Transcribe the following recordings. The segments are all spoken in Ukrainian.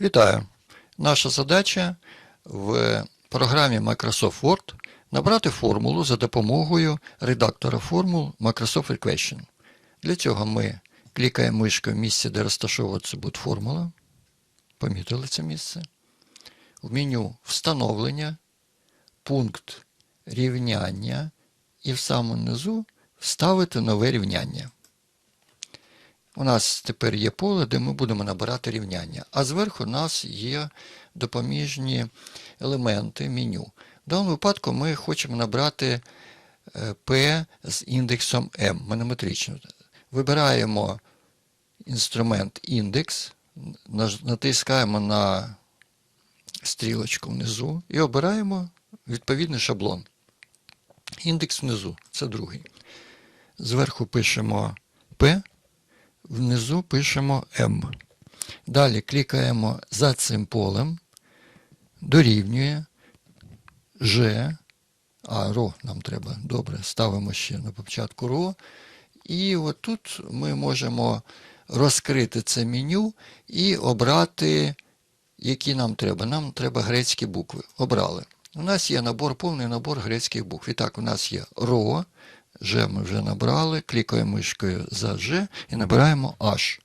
Вітаю! Наша задача в програмі Microsoft Word набрати формулу за допомогою редактора формул Microsoft Equation. Для цього ми клікаємо мишкою в місці, де розташовується буде формула. Помітили це місце. В меню Встановлення, пункт рівняння і в самому низу вставити нове рівняння. У нас тепер є поле, де ми будемо набирати рівняння, а зверху у нас є допоміжні елементи меню. В даному випадку ми хочемо набрати е, P з індексом M, манометрично. Вибираємо інструмент індекс, натискаємо на стрілочку внизу і обираємо відповідний шаблон. Індекс внизу це другий. Зверху пишемо P, внизу пишемо M. Далі клікаємо за цим полем, дорівнює G, а ро нам треба. Добре, ставимо ще на початку ро. І отут ми можемо розкрити це меню і обрати, які нам треба. Нам треба грецькі букви. Обрали. У нас є набор, повний набор грецьких букв. І так, у нас є ро, Ж ми вже набрали, клікаємо мишкою за G і набираємо H.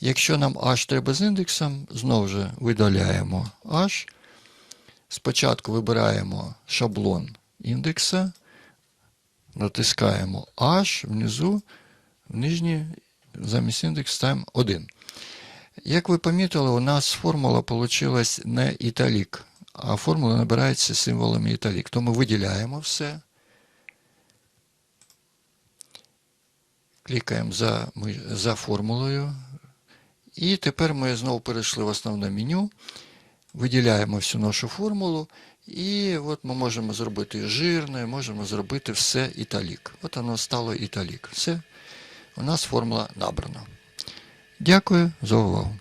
Якщо нам H треба з індексом, знову ж видаляємо H. Спочатку вибираємо шаблон індекса, натискаємо H, внизу, в нижній замість індекс ставимо 1. Як ви помітили, у нас формула вийшла не італік, а формула набирається символами італік. Тому виділяємо все. Клікаємо за, за формулою. І тепер ми знову перейшли в основне меню. Виділяємо всю нашу формулу. І от ми можемо зробити жирне, можемо зробити все італік. От воно стало італік. Все. У нас формула набрана. Дякую за увагу.